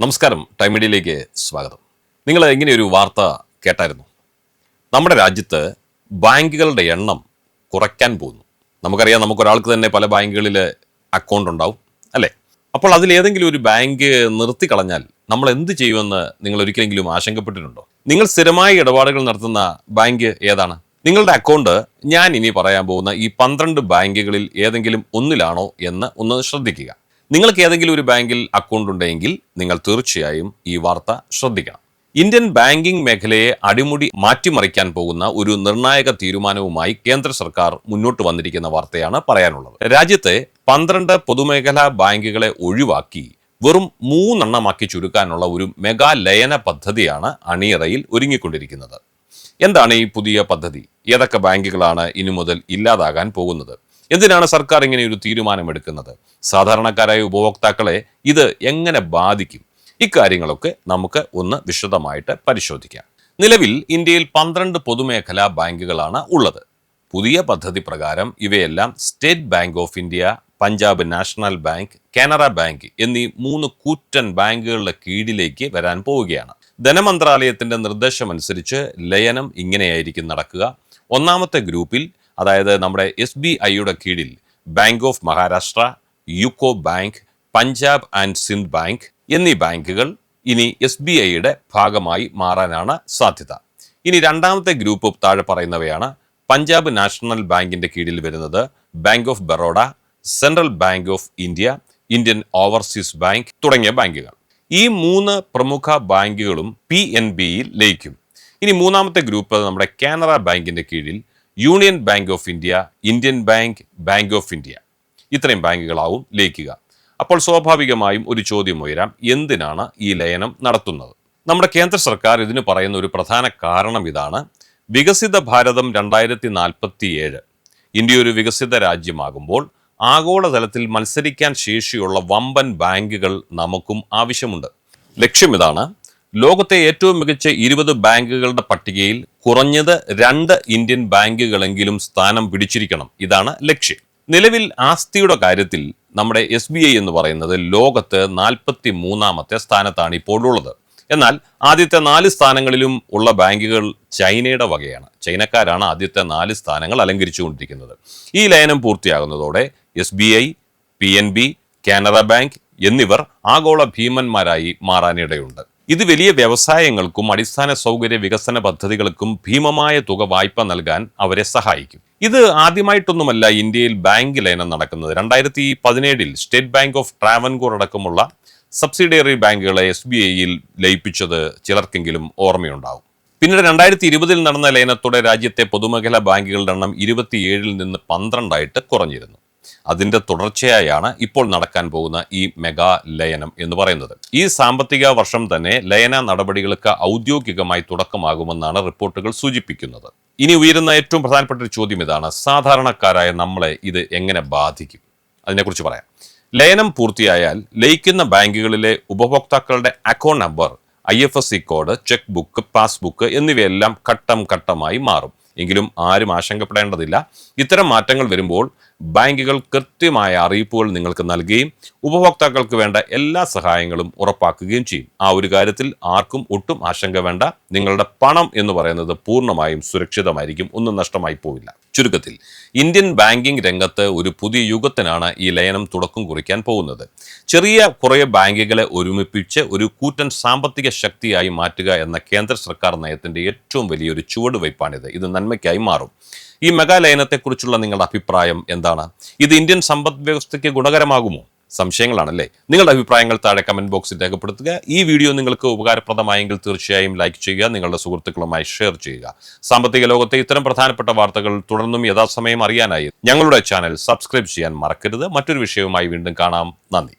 നമസ്കാരം. ടൈം മീഡിയയിലേക്ക് സ്വാഗതം. നിങ്ങൾ ഇങ്ങനെ ഒരു വാർത്ത കേട്ടായിരുന്നു. നമ്മുടെ രാജ്യത്ത് ബാങ്കുകളുടെ എണ്ണം കുറയ്ക്കാൻ പോകുന്നു. നമുക്കറിയാം നമുക്കൊരാൾക്ക് തന്നെ പല ബാങ്കുകളിൽ അക്കൗണ്ട് ഉണ്ടാവും അല്ലേ? അപ്പോൾ അതിലേതെങ്കിലും ഒരു ബാങ്ക് നിർത്തി കളഞ്ഞാൽ നമ്മൾ എന്ത് ചെയ്യുമെന്ന് നിങ്ങൾ ഒരിക്കലെങ്കിലും ആശങ്കപ്പെട്ടിട്ടുണ്ടോ? നിങ്ങൾ സ്ഥിരമായി ഇടപാടുകൾ നടത്തുന്ന ബാങ്ക് ഏതാണ്? നിങ്ങളുടെ അക്കൗണ്ട് ഞാൻ ഇനി പറയാൻ പോകുന്ന ഈ പന്ത്രണ്ട് ബാങ്കുകളിൽ ഏതെങ്കിലും ഒന്നിലാണോ എന്ന് ഒന്ന് ശ്രദ്ധിക്കുക. നിങ്ങൾക്ക് ഏതെങ്കിലും ഒരു ബാങ്കിൽ അക്കൗണ്ട് ഉണ്ടെങ്കിൽ നിങ്ങൾ തീർച്ചയായും ഈ വാർത്ത ശ്രദ്ധിക്കണം. ഇന്ത്യൻ ബാങ്കിംഗ് മേഖലയെ അടിമുടി മാറ്റിമറിക്കാൻ പോകുന്ന ഒരു നിർണായക തീരുമാനവുമായി കേന്ദ്ര സർക്കാർ മുന്നോട്ട് വന്നിരിക്കുന്ന വാർത്തയാണ് പറയാനുള്ളത്. രാജ്യത്തെ പന്ത്രണ്ട് പൊതുമേഖലാ ബാങ്കുകളെ ഒഴിവാക്കി വെറും മൂന്നെണ്ണമാക്കി ചുരുക്കാനുള്ള ഒരു മെഗാ ലയന പദ്ധതിയാണ് അണിയറയിൽ ഒരുങ്ങിക്കൊണ്ടിരിക്കുന്നത്. എന്താണ് ഈ പുതിയ പദ്ധതി? ഏതൊക്കെ ബാങ്കുകളാണ് ഇനി മുതൽ ഇല്ലാതാകാൻ പോകുന്നത്? എന്തിനാണ് സർക്കാർ ഇങ്ങനെ ഒരു തീരുമാനമെടുക്കുന്നത്? സാധാരണക്കാരായ ഉപഭോക്താക്കളെ ഇത് എങ്ങനെ ബാധിക്കും? ഇക്കാര്യങ്ങളൊക്കെ നമുക്ക് ഒന്ന് വിശദമായിട്ട് പരിശോധിക്കാം. നിലവിൽ ഇന്ത്യയിൽ പന്ത്രണ്ട് പൊതുമേഖലാ ബാങ്കുകളാണ് ഉള്ളത്. പുതിയ പദ്ധതി പ്രകാരം ഇവയെല്ലാം state bank of India Punjab national bank Canara bank എന്നീ മൂന്ന് കൂറ്റൻ ബാങ്കുകളുടെ കീഴിലേക്ക് വരാൻ പോവുകയാണ്. ധനമന്ത്രാലയത്തിന്റെ നിർദ്ദേശമനുസരിച്ച് ലയനം ഇങ്ങനെയായിരിക്കും നടക്കുക. ഒന്നാമത്തെ ഗ്രൂപ്പിൽ അതായത് നമ്മുടെ എസ് ബി ഐയുടെ കീഴിൽ bank of Maharashtra UCO bank Punjab and Sind bank എന്നീ ബാങ്കുകൾ ഇനി എസ് ബി ഐയുടെ ഭാഗമായി മാറാനാണ് സാധ്യത. ഇനി രണ്ടാമത്തെ ഗ്രൂപ്പ് താഴെ പറയുന്നവയാണ് പഞ്ചാബ് നാഷണൽ ബാങ്കിന്റെ കീഴിൽ വരുന്നത് bank of Baroda central bank of India Indian overseas bank തുടങ്ങിയ ബാങ്കുകൾ. ഈ മൂന്ന് പ്രമുഖ ബാങ്കുകളും പി എൻ ബിയിൽ ലയിക്കും. ഇനി മൂന്നാമത്തെ ഗ്രൂപ്പ് നമ്മുടെ കാനറ ബാങ്കിന്റെ കീഴിൽ union bank of India Indian bank bank of India ഇത്രയും ബാങ്കുകളാവും ലയിക്കുക. അപ്പോൾ സ്വാഭാവികമായും ഒരു ചോദ്യം ഉയരാം. എന്തിനാണ് ഈ ലയനം നടത്തുന്നത്? നമ്മുടെ കേന്ദ്ര സർക്കാർ ഇതിന് പറയുന്ന ഒരു പ്രധാന കാരണം ഇതാണ്. വികസിത ഭാരതം രണ്ടായിരത്തി നാൽപ്പത്തി ഏഴ് ഇന്ത്യ ഒരു വികസിത രാജ്യമാകുമ്പോൾ ആഗോളതലത്തിൽ മത്സരിക്കാൻ ശേഷിയുള്ള വമ്പൻ ബാങ്കുകൾ നമുക്കും ആവശ്യമുണ്ട്. ലക്ഷ്യം ഇതാണ് ലോകത്തെ ഏറ്റവും മികച്ച ഇരുപത് ബാങ്കുകളുടെ പട്ടികയിൽ കുറഞ്ഞത് രണ്ട് ഇന്ത്യൻ ബാങ്കുകളെങ്കിലും സ്ഥാനം പിടിച്ചിരിക്കണം. ഇതാണ് ലക്ഷ്യം. നിലവിൽ ആസ്തിയുടെ കാര്യത്തിൽ നമ്മുടെ എസ് ബി ഐ എന്ന് പറയുന്നത് ലോകത്ത് നാൽപ്പത്തി മൂന്നാമത്തെ സ്ഥാനത്താണ് ഇപ്പോൾ ഉള്ളത്. എന്നാൽ ആദ്യത്തെ നാല് സ്ഥാനങ്ങളിലും ഉള്ള ബാങ്കുകൾ ചൈനയുടെ വകയാണ്. ചൈനക്കാരാണ് ആദ്യത്തെ നാല് സ്ഥാനങ്ങൾ അലങ്കരിച്ചുകൊണ്ടിരിക്കുന്നത്. ഈ ലയനം പൂർത്തിയാകുന്നതോടെ S B I P N B Canara bank എന്നിവർ ആഗോള ഭീമന്മാരായി മാറാനിടയുണ്ട്. ഇത് വലിയ വ്യവസായങ്ങൾക്കും അടിസ്ഥാന സൗകര്യ വികസന പദ്ധതികൾക്കും ഭീമമായ തുക വായ്പ നൽകാൻ അവരെ സഹായിക്കും. ഇത് ആദ്യമായിട്ടൊന്നുമല്ല ഇന്ത്യയിൽ ബാങ്ക് ലയനം നടക്കുന്നത്. രണ്ടായിരത്തി പതിനേഴിൽ സ്റ്റേറ്റ് ബാങ്ക് ഓഫ് ട്രാവൻകൂർ അടക്കമുള്ള സബ്സിഡിയറി ബാങ്കുകളെ എസ് ബി ഐയിൽ ലയിപ്പിച്ചത് ചിലർക്കെങ്കിലും ഓർമ്മയുണ്ടാവും. പിന്നീട് രണ്ടായിരത്തി ഇരുപതിൽ നടന്ന ലയനത്തോടെ രാജ്യത്തെ പൊതുമേഖലാ ബാങ്കുകളുടെ എണ്ണം ഇരുപത്തിയേഴിൽ നിന്ന് പന്ത്രണ്ടായിട്ട് കുറഞ്ഞിരുന്നു. അതിന്റെ തുടർച്ചയായാണ് ഇപ്പോൾ നടക്കാൻ പോകുന്ന ഈ മെഗാ ലയനം എന്ന് പറയുന്നത്. ഈ സാമ്പത്തിക വർഷം തന്നെ ലയന നടപടികൾക്ക് ഔദ്യോഗികമായി തുടക്കമാകുമെന്നാണ് റിപ്പോർട്ടുകൾ സൂചിപ്പിക്കുന്നത്. ഇനി ഉയരുന്ന ഏറ്റവും പ്രധാനപ്പെട്ട ഒരു ചോദ്യം ഇതാണ്. സാധാരണക്കാരായ നമ്മളെ ഇത് എങ്ങനെ ബാധിക്കും? അതിനെക്കുറിച്ച് പറയാം. ലയനം പൂർത്തിയായാൽ ലയിക്കുന്ന ബാങ്കുകളിലെ ഉപഭോക്താക്കളുടെ account number I F S C code cheque book passbook എന്നിവയെല്ലാം ഘട്ടം ഘട്ടമായി മാറും. എങ്കിലും ആരും ആശങ്കപ്പെടേണ്ടതില്ല. ഇത്തരം മാറ്റങ്ങൾ വരുമ്പോൾ ബാങ്കുകൾ കൃത്യമായ അറിയിപ്പുകൾ നിങ്ങൾക്ക് നൽകുകയും ഉപഭോക്താക്കൾക്ക് വേണ്ട എല്ലാ സഹായങ്ങളും ഉറപ്പാക്കുകയും ചെയ്യും. ആ ഒരു കാര്യത്തിൽ ആർക്കും ഒട്ടും ആശങ്ക വേണ്ട. നിങ്ങളുടെ പണം എന്ന് പറയുന്നത് പൂർണമായും സുരക്ഷിതമായിരിക്കും. ഒന്നും നഷ്ടമായി പോവില്ല. ചുരുക്കത്തിൽ ഇന്ത്യൻ ബാങ്കിംഗ് രംഗത്ത് ഒരു പുതിയ യുഗത്തിനാണ് ഈ ലയനം തുടക്കം കുറിക്കാൻ പോകുന്നത്. ചെറിയ കുറേ ബാങ്കുകളെ ഒരുമിപ്പിച്ച് ഒരു കൂറ്റൻ സാമ്പത്തിക ശക്തിയായി മാറ്റുക എന്ന കേന്ദ്ര സർക്കാർ നയത്തിന്റെ ഏറ്റവും വലിയൊരു ചുവടുവയ്പ്പാണിത് ഇത് നന്മയ്ക്കായി മാറും. ഈ മെഗാലയനത്തെക്കുറിച്ചുള്ള നിങ്ങളുടെ അഭിപ്രായം എന്താണ്? ഇത് ഇന്ത്യൻ സമ്പദ് വ്യവസ്ഥയ്ക്ക് ഗുണകരമാകുമോ? സംശയങ്ങളാണല്ലേ? നിങ്ങളുടെ അഭിപ്രായങ്ങൾ താഴെ കമന്റ് ബോക്സിൽ രേഖപ്പെടുത്തുക. ഈ വീഡിയോ നിങ്ങൾക്ക് ഉപകാരപ്രദമായെങ്കിൽ തീർച്ചയായും ലൈക്ക് ചെയ്യുക നിങ്ങളുടെ സുഹൃത്തുക്കളുമായി ഷെയർ ചെയ്യുക. സാമ്പത്തിക ലോകത്തെ ഇത്തരം പ്രധാനപ്പെട്ട വാർത്തകൾ തുടർന്നും യഥാസമയം അറിയാനായി ഞങ്ങളുടെ ചാനൽ സബ്സ്ക്രൈബ് ചെയ്യാൻ മറക്കരുത്. മറ്റൊരു വിഷയവുമായി വീണ്ടും കാണാം. നന്ദി.